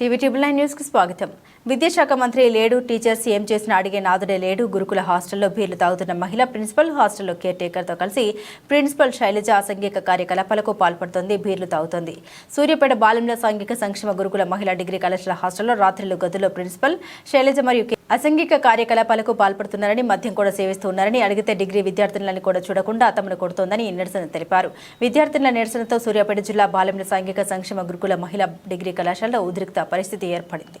TV triple nine న్యూస్కి స్వాగతం. విద్యాశాఖ మంత్రి లేడు టీచర్స్ ఏం చేసినా అడిగే నాదుడే లేడు. గురుకుల హాస్టల్లో బీర్లు తాగుతున్న మహిళ ప్రిన్సిపల్ హాస్టల్లో కేర్ టేకర్తో కలిసి ప్రిన్సిపల్ శైలజ అసంఘిక కార్యకలాపాలకు పాల్పడుతోంది బీర్లు తాగుతోంది. సూర్యాపేట బాలెంల సాంఘిక సంక్షేమ గురుకుల మహిళా డిగ్రీ కళాశాల హాస్టల్లో రాత్రిలో గదుల్లో ప్రిన్సిపల్ శైలజ మరియు అసంఘిక కార్యకలాపాలకు పాల్పడుతున్నారని మద్యం కూడా సేవిస్తున్నారని అడిగితే డిగ్రీ విద్యార్థులను కూడా చూడకుండా తమను కొడుతోందని నిరసన తెలిపారు. విద్యార్థుల నిరసనతో సూర్యాపేట జిల్లా బాలెంల సాంఘిక సంక్షేమ గురుకుల మహిళా డిగ్రీ కళాశాలలో ఉద్రిక్త పరిస్థితి ఏర్పడింది.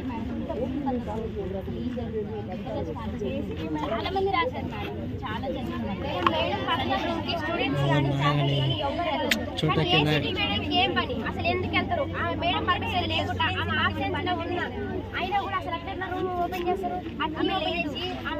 చాలా మంది రాశారు మేడం చాలా మేడం ఏం పని? అసలు ఎందుకు వెళ్తారు? ఆ మేడం పర్మిషన్ లేకుండా ఆమె absence లో ఉన్నా. అయినా కూడా అసలు అట్లా రూమ్ ఓపెన్ చేస్తారు? అన్ని ఓపెన్ చేసి ఆమె